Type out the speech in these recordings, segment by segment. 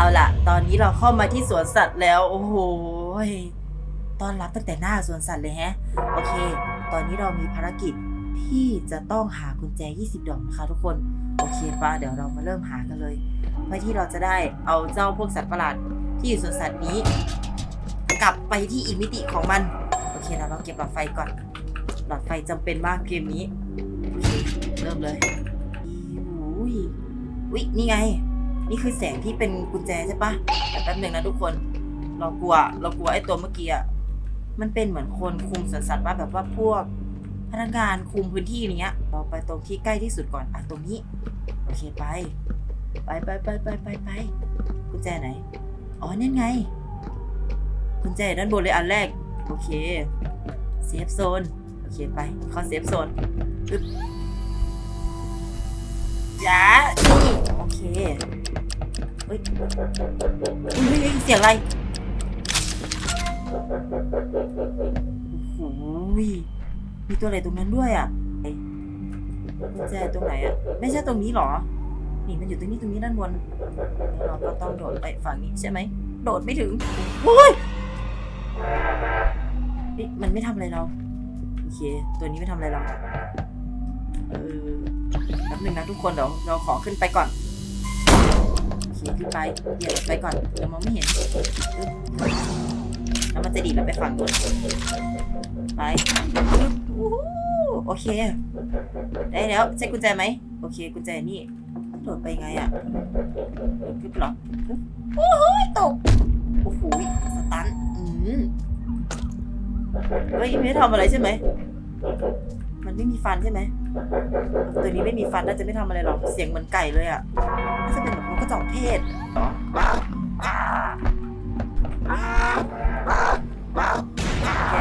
เอาล่ะ ตอนนี้เราเข้ามาที่สวนสัตว์แล้ว โอ้โหต้อนรับตั้งแต่หน้าสวนสัตว์เลยแฮะ โอเค ตอนนี้เรามีภารกิจที่จะต้องหากุญแจ 20 ดอกนะคะทุกคน โอเคปะเดี๋ยวเรามาเริ่มหากันเลยเพื่อที่เราจะได้เอาเจ้าพวกสัตว์ประหลาดที่อยู่สวนสัตว์นี้ กลับไปที่อีกมิติของมัน โอเคเราเก็บหลอดไฟก่อน หลอดไฟจำเป็นมากเกมนี้โอเคเริ่มเลยอุ้ยอุ้ยนี่ไง นี่คือแสงที่เป็นกุญแจใช่ปะแต่แป๊บหนึ่งนะทุกคน เรากลัว เรากลัวไอ้ตัวเมื่อกี้อะมันเป็นเหมือนคนคุมสวนสัตว์ว่าแบบว่าพวกพนักงานคุมพื้นที่อย่างเงี้ย เราไปตรงที่ใกล้ที่สุดก่อน อะตรงนี้ โอเคไป ไปไปไปไปไปไปกุญแจไหน อ๋อนี่ไง กุญแจด้านบนเลยอันแรก โอเค เซฟโซน โอเคไป เข้าเซฟโซนอึ๊บจ้านี่โอเค เฮ้ยเฮ้เสียงอะไรโอ้โหมีตัวอะไรตรงนั้นด้วยอะไอ้กุญแจตรงไหนอะ ไม่ใช่ตรงนี้หรอ นี่มันอยู่ตรงนี้ตรงนี้ด้านบนเราก็ต้องโดดไปฝั่งนี้ใช่ไหม โดดไม่ถึงโอ้ยเอ๊ะมันไม่ทำอะไรเรา โอเค ตัวนี้ไม่ทำอะไรเรา เออแป๊บหนึ่งนะทุกคนเดี๋ยวเราขอขึ้นไปก่อน ขึ้นไปเหยียบไปก่อนเรามองไม่เห็นแล้วมันจะดีดเราไปฝั่งนู้นไปโอเค ได้แล้วใช่กุญแจไหมโอเคกุญแจนี่โดดไปไงอะโดดปึ๊บเหรอโอ้โหตกโอ้โหสตันอืมเฮ้ยไม่ทำอะไรใช่ไหม มันไม่มีฟันใช่ไหมตัวนี้ไม่มีฟันน่าจะไม่ทำอะไรหรอก เสียงเหมือนไก่เลยอะน่าจะเป็นแบบนกกระจอกเทศแก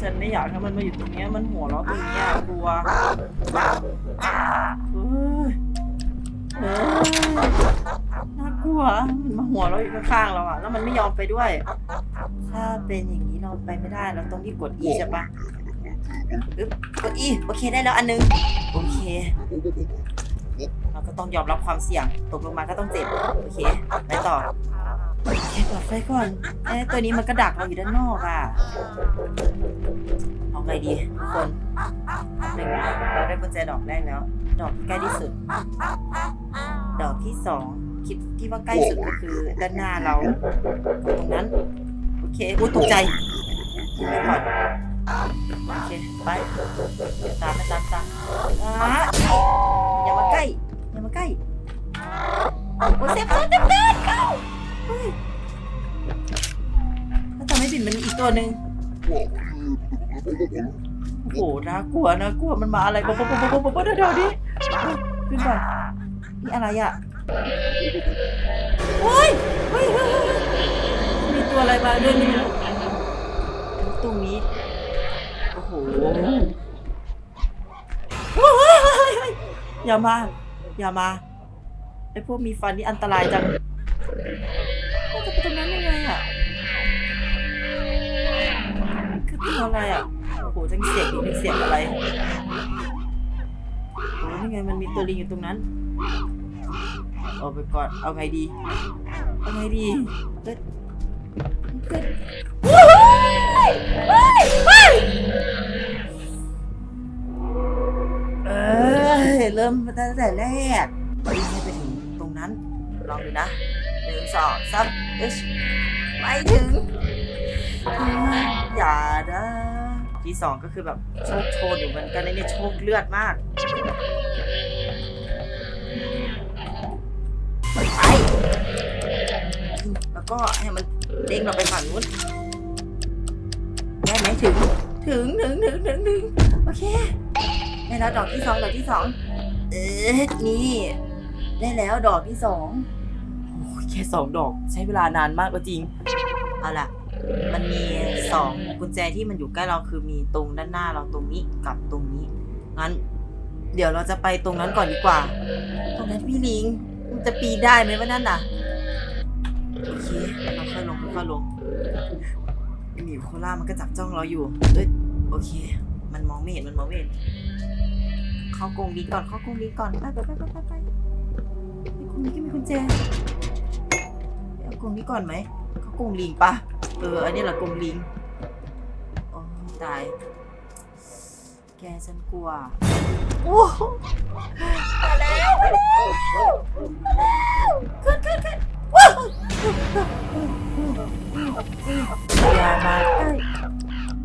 ฉันไม่อยากให้มันมาอยู่ตรงนี้มันหัวเราะตรงนี้กลัวเฮ้ยน่ากลัว มันมาหัวเราอยู่ข้างๆเราอะแล้วมันไม่ยอมไปด้วย ถ้าเป็นอย่างนี้เราไปไม่ได้ เราต้องรีบกด E ใช่ปะ อึ๊บกด E โอเคได้แล้วอันนึงโอเค เราก็ต้องยอมรับความเสี่ยง ตกลงมาก็ต้องเจ็บ โอเค ไปต่อโอเคเปิดไฟก่อนเอ้ตัวนี้มันก็ดักเราอยู่ด้านนอกอะเอาไงดีทุกคนหนึ่งเราได้กุญแจดอกแรกแล้ว ดอกใกล้ที่สุด ดอกที่สองคิดที่ว่าใกล้สุดก็คือด้านหน้าเราตรงนั้น โอเคอุ้ตกใจไปก่อน โอเค ไปตามไปตามตามอ่าอย่ามาใกล้ อย่ามาใกล้โอ้เซฟโซนเซฟโซนเข้าเฮ้ยถ้าจำไม่ผิดมันอีกตัวหนึ่งโอ้โหน่ากลัวน่ากลัวมันมาอะไรบ๊อบบ๊อบบ๊อบบ๊อบเดี๋ยวเดี๋ยวดิขึ้นก่อนนี่อะไรอะเฮ้ยเฮ้ยเฮ้ยเฮ้ยมีตัวอะไรมาด้วยนี่ตรงนี้ อ้โหเฮ้ยเฮ้ยเฮ้ยเฮ้ยอย่ามา อย่ามา ไอพวกมีฟันนี่อันตรายจังจะไปตรงนั้นยังไงอะคือตัวอะไรอะ โอ้โหจังเสียงอีกนี่เสียงอะไรโอ้นี่ไงมันมีตัวลิงอยู่ตรงนั้นเอาไปก่อน เอาไงดี เอาไงดีเกิดเมมตั้งแต่แรกวิ่งให้ไปถึงตรงนั้น ลองดูนะหนึ่งสองสามเอชไม่ถึงอย่านะที่สองก็คือแบบโชคโชนอยู่เหมือนกันนะเนี่ยโชคเลือดมากไปแล้วก็ให้มันเด้งเราไปฝั่งนู้นได้ไหมถึง ถึงถึงถึงถึงถึงโอเคได้แล้วดอกที่สองดอกที่สอง เออนี่ ได้แล้วดอกที่สองโอ้ยแค่สองดอกใช้เวลานานมากก็จริง เอาล่ะ มันมีสองกุญแจที่มันอยู่ใกล้เราคือมีตรงด้านหน้าเราตรงนี้กับตรงนี้ งั้น เดี๋ยวเราจะไปตรงนั้นก่อนดีกว่า ตรงนั้นพี่ลิง มันจะปีนได้ไหมวะนั่นน่ะ โอเคเราค่อยลงค่อยๆลงหมีโคล่ามันก็จับจ้องเราอยู่เอ้ยโอเค มันมองไม่เห็น มันมองไม่เห็น เข้ากรงลิงก่อนเข้ากรงลิงก่อนไปไปไปไปไปไปในกรงลิงก็มีกุญแจเอรงนี้ก่อนไหมเขากรงลิงปะเอออันนี้แหละกรงลิงโอ้ตายแกฉันกลัวโอ้โหมาแล้วมาแล้วขึ้นขึ้นขึ้นว้าวอย่ามาใกล้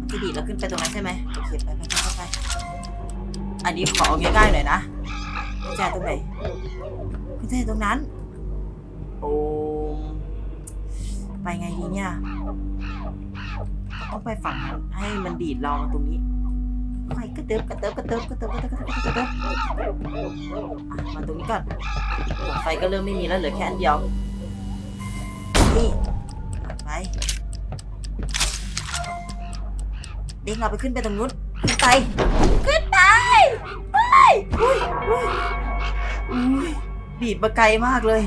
จะดีดเราขึ้นไปตรงนั้นใช่ไหมโอเคไปไปไป อันนี้ขอเอาง่ายๆหน่อยนะกุญแจตรงไหนกุญแจตรงนั้น โอ้ไปไงดีเนี่ยต้องไปฝั่งนั้นให้มันดีดเราตรงนี้ไปกระเติบกระเติบกระเติบกระเติบกระเติบกระเติบกระเติบมาตรงนี้ก่อนไฟก็เริ่มไม่มีแล้วเหลือแค่อันเดียวนี่ไปเด็กเราไปขึ้นไปตรงนู้นขึ้นไปขึ้น ไปไปอุ้ยอุ้ยอุ้ยดีดมาไกลมากเลย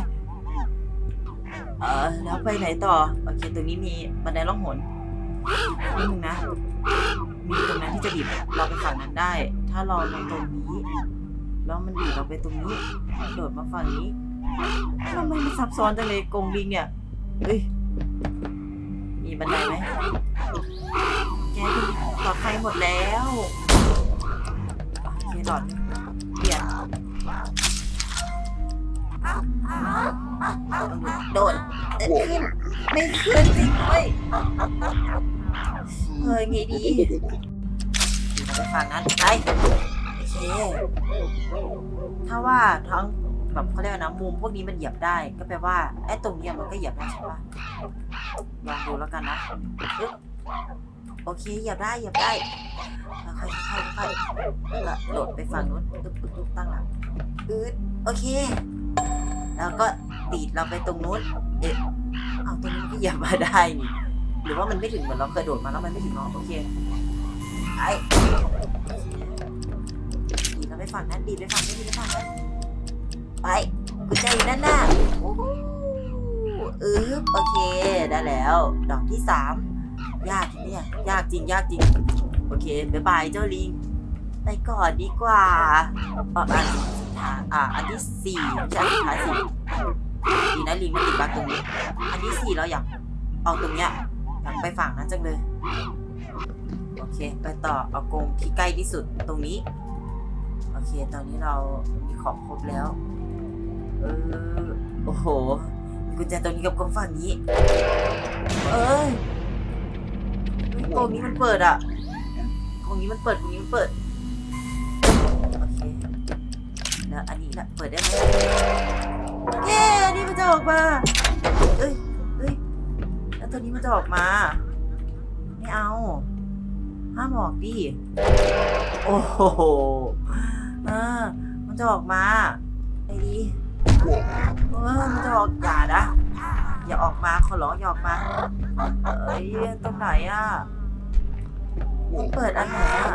เออแล้วไปไหนต่อ โอเค ตรงนี้มีบันไดล่องหนนี่นึงนะ มีตรงนั้นที่จะดีดเราไปฝั่งนั้นได้ ถ้าเราลงตรงนี้ แล้วมันดีดเราไปตรงนี้ โดดมาฝั่งนี้ทำไมมันซับซ้อนจังเลยกรงลิงเนี่ยเฮ้ย มีบันไดไหมแกหลอดไฟหมดแล้ว โอเคหลอดเปลี่ยนโดดเอ้ยขึ้นไม่ขึ้นจริงเว้ยเฮ้ยไงดีเราไปฝั่งนั้นไปโอเค ถ้าว่าทั้งแบบเขาเรียกว่านะมุมพวกนี้มันเหยียบได้ก็แปลว่าไอ้ตรงเนี้ยมันก็เหยียบได้ใช่ปะลองดูแล้วกันนะ โอเคเหยียบได้เหยียบได้ค่อยค่อยๆค่อยแล้วก็โดดไปฝั่งนู้นตึ๊บตึ๊บตึ๊บตั้งหลังอืดโอเค แล้วก็ดีดเราไปตรงนู้นเอ๊ะเอาตรงนี้ก็เหยียบมาได้นี่หรือว่ามันไม่ถึงเหมือนเราเคยโดดมาแล้วมันไม่ถึงเนาะโอเคไอ้ดีดเราไปฝั่งนั้นดีดไปฝั่งนี้ดีดไปฝั่งนั้นไปกุญแจอยู่ด้านหน้าโอ้โหอือโอเคได้แล้ว ดอกที่สาม ยากเนี่ย ยากจริง ยากจริง โอเคบ๊ายบายเจ้าลิง ไปก่อนดีกว่าอะอันสุดท้ายอะอันที่สี่ไม่ใช่อันสุดท้ายสิดีนะลิงไม่ติดบักตรงนี้ อันที่สี่เราอยากเอาตรงเนี้ยอยากไปฝั่งนั้นจังเลย โอเค ไปต่อเอากรงที่ใกล้ที่สุดตรงนี้ โอเค ตอนนี้เรามีของครบแล้ว เออ โอ้โหกุญแจตรงนี้กับกรงฝั่งนี้ เอ้ย เฮ้ยกงนี้มันเปิดอะกรงนี้มันเปิดกรงนี้มันเปิด โอเค แล้วอันนี้ละเปิดได้ไหมเย้อันนี้มันจะออกมา เอ้ยเอ้ย แล้วตัวนี้มันจะออกมา ไม่เอา ห้ามออกดิ โอ้โหเออมันจะออกมาไอ้ดีเออมันจะออกอย่านะ อย่าออกมาขอร้องอย่าออกมา เอ้ยตรงไหนอะมันเปิดอันไหนอะ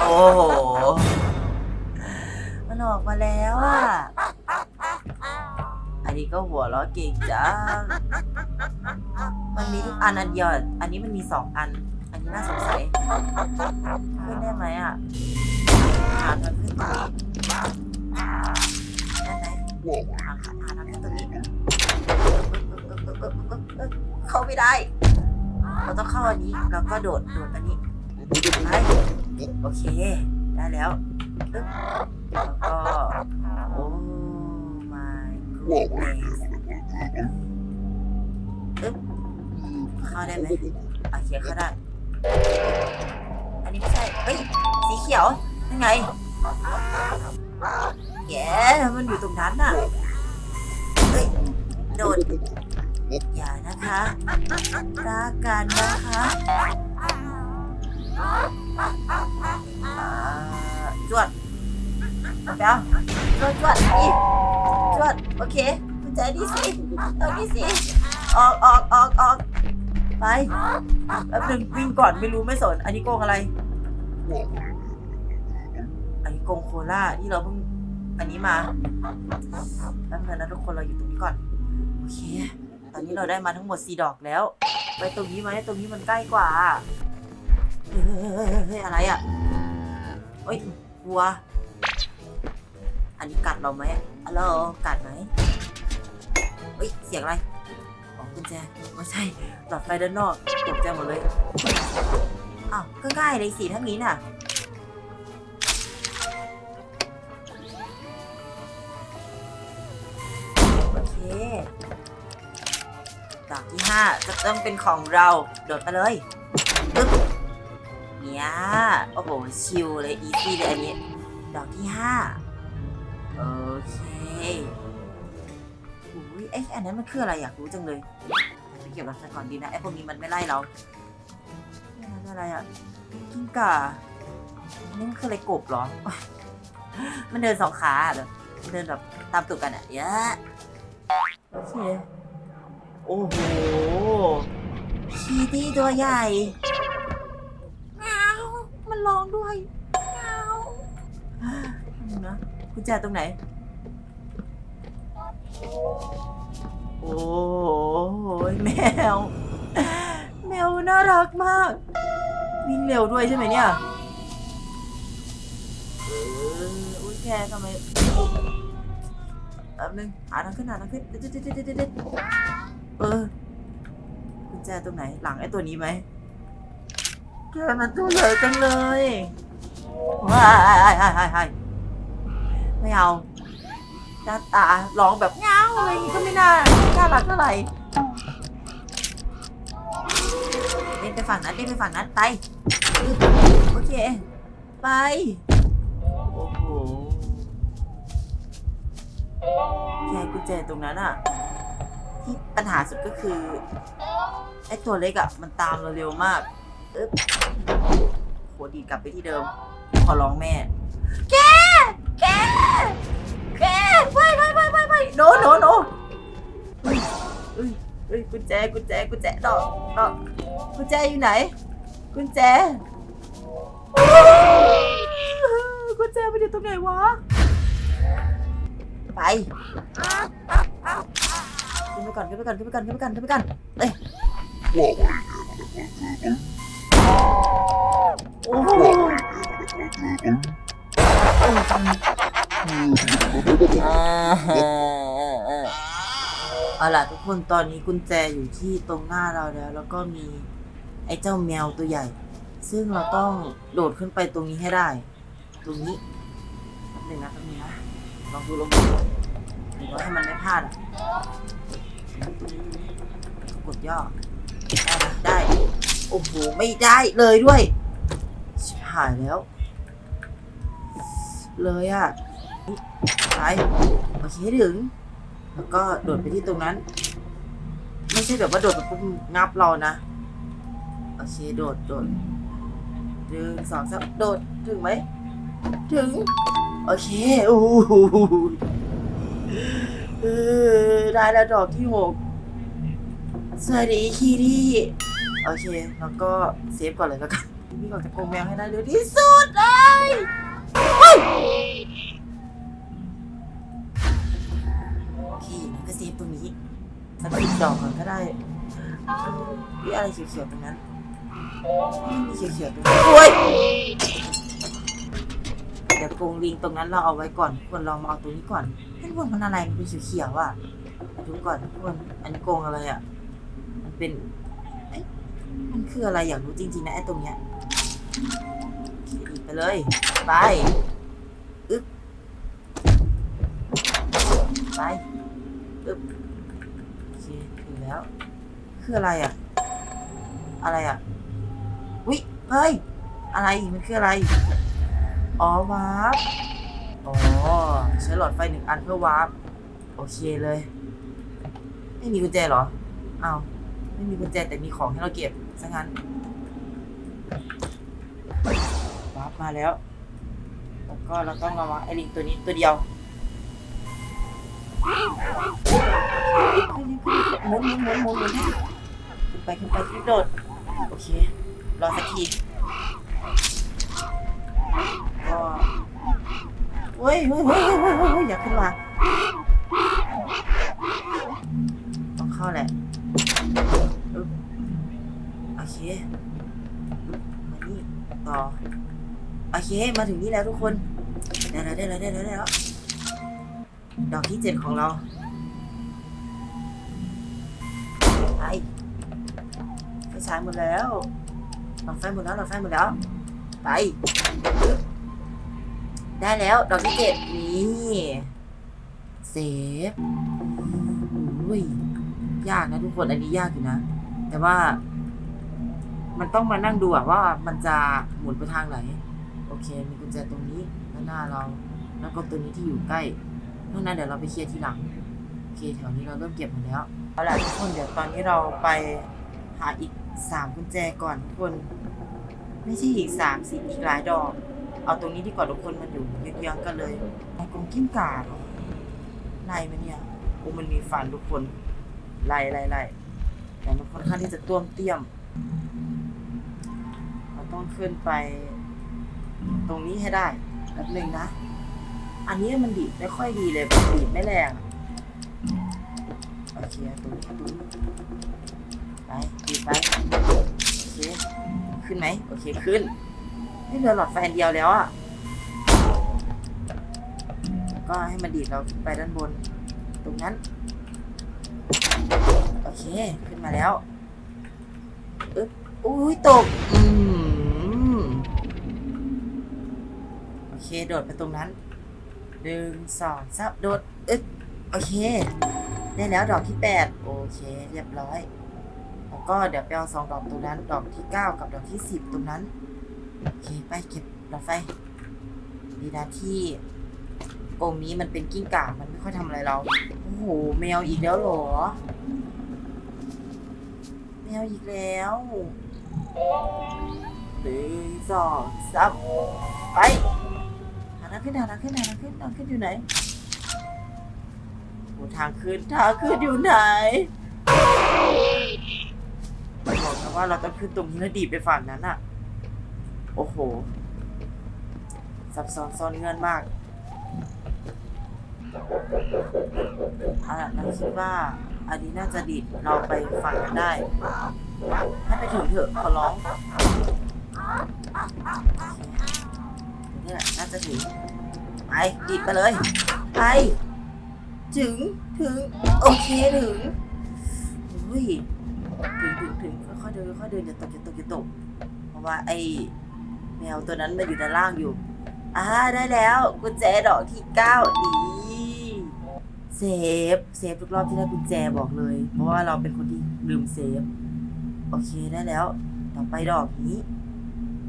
โอ้โห มันออกมาแล้วอะ อันนี้ก็หัวเราะเก่งจังมันมีทุกอันอันเดียวอันนี้มันมีสองอัน อันนี้น่าสงสัย ขึ้นได้ไหมอะ หาทางขึ้นได้ ไหมหาหาทางขึ้นตรงนี้เข้าไม่ได้ เราต้องเข้าอันนี้แล้วก็โดดโดดอันนี้ไปโอเค ได้แล้วแล้วก็โอ้ my goodness เข้าได้ไหมโอเคเข้าได้ อันนี้ไม่ใช่ เฮ้ย สีเขียวยังไง แกมันอยู่ตรงนั้นน่ะเฮ้ยโดดอย่านะคะรักกันนะคะจวดเดี๋ยวจวดจวดนี่จวดโอเคกุญแจนี่สิเอานี่สิออกออกออกออกไปแป๊บนึงวิ่งก่อนไม่รู้ไม่สน อันนี้โกงอะไร อันนี้โกงโคล่าที่เราเพิ่ง อันนี้มาแป๊บนึงนะทุกคนเราอยู่ตรงนี้ก่อน โอเค ตอนนี้เราได้มาทั้งหมดสี่ดอกแล้ว ไปตรงนี้ไหมตรงนี้มันใกล้กว่า เฮ้ยอะไรอะเฮ้ยวัว อันนี้กัดเราไหมฮัลโหลกัดไหมเฮ้ยเสียงอะไรอ๋อกุญแจไม่ใช่หลอดไฟด้านนอกตกใจหมดเลยอ้าวก็ง่ายเลยสิทั้งนี้น่ะ ดอกที่ห้าจะต้องเป็นของเรา โดดไปเลยปึ๊บเนี่ยโอ้โห ชิลเลย อีซี่เลยอันนี้ ดอกที่ห้าโอเคอุ้ยไอ้ยอันนั้นมันคืออะไรอยากรู้จังเลยไปเก็บรักษาก่อนดีนะไอ้พวกนี้มันไม่ไล่เราอะไรอะกิ้งก่านนี่มันคืออะไรกบเหรอ มันเดินสองขาเดินแบบตามตุกกันอะเยอะ โอเคโอ้โหคีตี้ตัวใหญ่เงามันร้องด้วยเงานะกุญแจตรงไหน โอ้โหแมว แมวน่ารักมาก วิ่งเร็วด้วยใช่ไหมเนี่ยเอออุ้ยแกทำไม แป๊บนึงหาทางขึ้นหาทางขึ้นเด็ดเด็ดเด็ดเด็ดเด็ดเออกุญแจตรงไหนหลังไอ้ตัวนี้ไหมแกมันตัวใหญ่จังเลยว้ายไม่เอาหน้าตาร้องแบบเงาอะไรอย่างงี้ก็ไม่น่าน่ารักเท่าไหร่เล่นไปฝั่งนั้นเล่นไปฝั่งนั้นไปโอเค ไป แค่กุญแจตรงนั้นอะที่ปัญหาสุดก็คือไอ้ตัวเล็กอะมันตามเราเร็วมากอึ๊บโหดีดกลับไปที่เดิม ขอร้องแม่แกแกแกไปไปไปไปไปโนโนโนเฮ้ยเฮ้ยเฮ้ยกุญแจกุญแจกุญแจดอกดอกกุญแจอยู่ไหน กุญแจกุญแจไปอยู่ตรงไหนวะ ไปขึ้นไปก่อนขึ้นไปก่อนขึ้นไปก่อนขึ้นไปก่อนขึ้นไปก่อนเอ้ยโอ้โหเอาล่ะทุกคนตอนนี้กุญแจอยู่ที่ตรงหน้าเราแล้ว แล้วก็มีไอ้เจ้าแมวตัวใหญ่ ซึ่งเราต้องโดดขึ้นไปตรงนี้ให้ได้ ตรงนี้แป๊บหนึงนะแป๊บหนึงนะลองดูลองดู อว่าให้มันไม่พลาดอะกดย่อ ได้นะได้ โอ้โห ไม่ได้เลยด้วยชิบหายแล้ว เลยอะไปโอเคถึง แล้วก็โดดไปที่ตรงนั้น ไม่ใช่แบบว่าโดดแบบปุ๊บงับเรานะ โอเค โดดโดดหนึ่งสองสามโดด ถึงไหม ถึง โอเค โอ้โห เออได้แล้วดอกที่หกสวัสดีคีรี่โอเค แล้วก็เซฟก่อนเลยแล้วกันวิ่งออกจากกรงแมวให้ได้เร็วที่สุดเลยเฮ้ยโอเคแล้วก็เซฟตรงนี้สักสิบดอกก่อนก็ได้วิอะไรเขียวๆตรงนั้นม่มีเขียวๆตรงนั้นโอ้ยเดี๋ยวกรงลิงตรงนั้นเราเอาไว้ก่อนควรเรามาเอาตรงนี้ก่อน เฮ้ยพวกมันอะไรมันเป็นเขียวๆอะดูก่อนทุกคนอันนี้กงอะไรอะ มันเป็นเอ๊ะมันคืออะไรอยากรู้จริงๆนะไอ้ตรงเนี้ยไปเลยไปอึ๊บไปอึ๊บโอเคถึงแล้ว คืออะไรอะ อะไรอะวิเฮ้ย อะไรมันคืออะไร อ๋อวาร์ป อ๋อ ใช้หลอดไฟหนึ่งอันเพื่อวาร์ปโอเคเลย ไม่มีกุญแจเหรออ้าวไม่มีกุญแจแต่มีของให้เราเก็บซะงั้นวาร์ปมาแล้วแล้วก็เราต้องระวังไอ้ลิงตัวนี้ตัวเดียวหมุนหมุนหมุนหมุนหมุนให้ขึ้นไปขึ้นไปขึ้นโดดโอเครอสักทีก็ เฮ้ยเฮ้ยเฮ้ยเฮ้ยเฮ้ยอย่าขึ้นมาต้องเข้าแหละโอเคมานี่ต่อโอเคมาถึงนี่แล้วทุกคนได้แล้วได้แล้วได้แล้วได้แล้วดอกที่เจ็ดของเราไปไฟฉายหมดแล้วหลอดไฟหมดแล้วหลอดไฟหมดแล้วไป ได้แล้ว ดอกที่เจ็ดนี่เซฟอุ้ยยากนะทุกคนอันนี้ยากอยู่นะ แต่ว่า มันต้องมานั่งดูอะว่ามันจะหมุนไปทางไหน โอเค มีกุญแจตรงนี้ด้านหน้าเรา แล้วก็ตัวนี้ที่อยู่ใกล้นอกนั้นเดี๋ยวเราไปเคลียร์ทีหลังโอเคแถวนี้เราเริ่มเก็บหมดแล้วเอาล่ะทุกคนเดี๋ยวตอนนี้เราไปหาอีกสามกุญแจก่อนทุกคน ไม่ใช่อีกสามสิอีกหลายดอก เอาตรงนี้ดีกว่าทุกคนมันอยู่เยื้องๆกันเลยไอ้กรงกิ้งก่าเหรอไล่มันเนี่ยโอ้มันมีฟันทุกคนไล่ไล่ไล่แต่มันค่อนข้างที่จะต้วมเตี้ยม เราต้องขึ้นไป ตรงนี้ให้ได้แป๊บหนึ่งนะ อันนี้มันดีดไม่ค่อยดีเลยดีดไม่แรงโอเคตรงนี้ตรงนี้ไปดีไปโอเคขึ้นไหมโอเคขึ้น ไม่เหลือหลอดไฟอันเดียวแล้วอะแล้วก็ให้มันดีดเราไปด้านบน ตรงนั้น โอเค ขึ้นมาแล้วอึ๊บอุ้ยตก อืมโอเค โดดไปตรงนั้นหนึ่งสองสามโดดอึ๊บโอเค ได้แล้วดอกที่แปดโอเค เรียบร้อย แล้วก็เดี๋ยวไปเอาสองดอกตรงนั้น ดอกที่เก้ากับดอกที่สิบตรงนั้น โอเคไปเก็บหลอดไฟ ดีนะที่กรงนี้มันเป็นกิ้งก่ามันไม่ค่อยทำอะไรเรา โอ้โห แมวอีกแล้วเหรอ แมวอีกแล้วหนึ่งสองสามไปหาทางขึ้นหาทางขึ้นหาทางขึ้นทางขึ้นอยู่ไหนโอ้ทางขึ้นทางขึ้นอยู่ไหนบอกนะว่าเราต้องขึ้นตรงนี้แล้วดีไปฝั่งนั้นอะ โอ้โห ซับซ้อนซ้อนเงื่อนมากอะเราคิดว่าอันนี้น่าจะดีดเราไปฝั่งนั้นได้ ให้ไปถึงเถอะขอร้องนี่แหละน่าจะถึง ไปดีดไปเลย ไป ถึง ถึง โอเคถึงอุ้ยถึงถึงถึงค่อยๆเดินค่อยๆเดินอย่าตกอย่าตกอย่าตก เพราะว่าไอ้ แมวตัวนั้นมันอยู่ด้านล่างอยู่อ่าได้แล้วกุญแจดอกที่เก้าดีเซฟเซฟทุกรอบที่ได้กุญแจบอกเลย เพราะว่าเราเป็นคนที่ลืมเซฟ โอเคได้แล้ว ต่อไปดอกนี้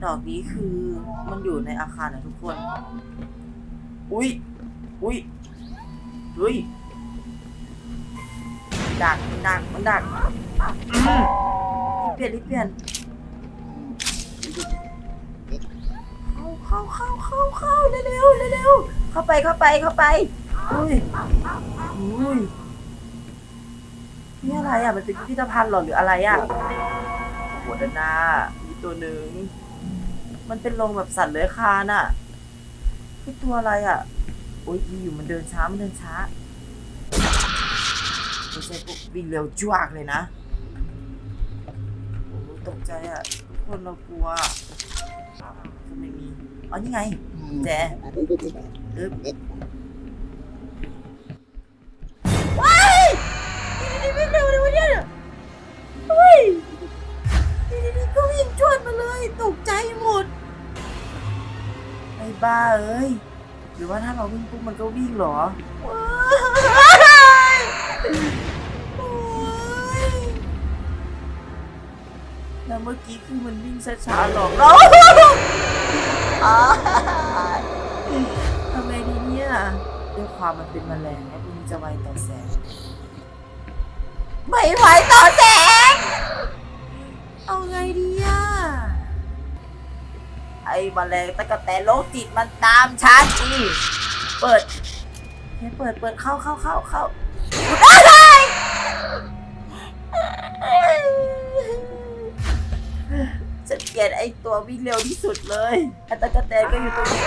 ดอกนี้คือมันอยู่ในอาคารนะทุกคน อุ้ยอุ้ยอุ้ยดักมันดักมันดักอืมรีบเปลี่ยนรีบเปลี่ยนาเข้าเข้าเข้าเข้าเร็วเร็วเร็วเข้าไปเข้าไปเข้าไปอุ้ยอุ้ยนี่อะไรอะมันเป็นพิพิธภัณฑ์หรอหรืออะไรอะโหดนหน้ามีตัวหนึ่งมันเป็นโรงแบบสัตว์เลื้อยคลานอะคือตัวอะไรอะโอ้ยมีอยู่มันเดินช้ามันเดินช้าไม่ใช่พวกวิ่งเร็วจวกเลยนะโอ้โหตกใจอะทุกคนเรากลัว อ๋อนี่ไงกุญแจอึ๊บว้ายนี่วิ่งเร็วเลยวะเนี่ยเฮ้ยนี่นี่ก็วิ่งจวดมาเลยตกใจหมดไอ้บ้าเอ้ยหรือว่าถ้าเราวิ่งปุ๊บมันก็วิ่งเหรอว้ายโอ้ยแล้วเมื่อกี้คือมันวิ่งช้าๆหรอกเรา อ้ายทำไงดีเนี่ยด้วยความมันเป็นแมลงแล้วพวกนี้จะไวต่อแสง ไม่ไหวต่อแสง เอาไงดีอะไอ้แมลงตะกะแตนโรคจิตมันตามฉันอีเปิดเฮ้ยเปิดเปิดเข้าเข้าเข้าเข้าอะไร ลียดไอตัววิ่งเร็วที่สุดเลยอัตะกะแตนก็อยู่ตรงนี้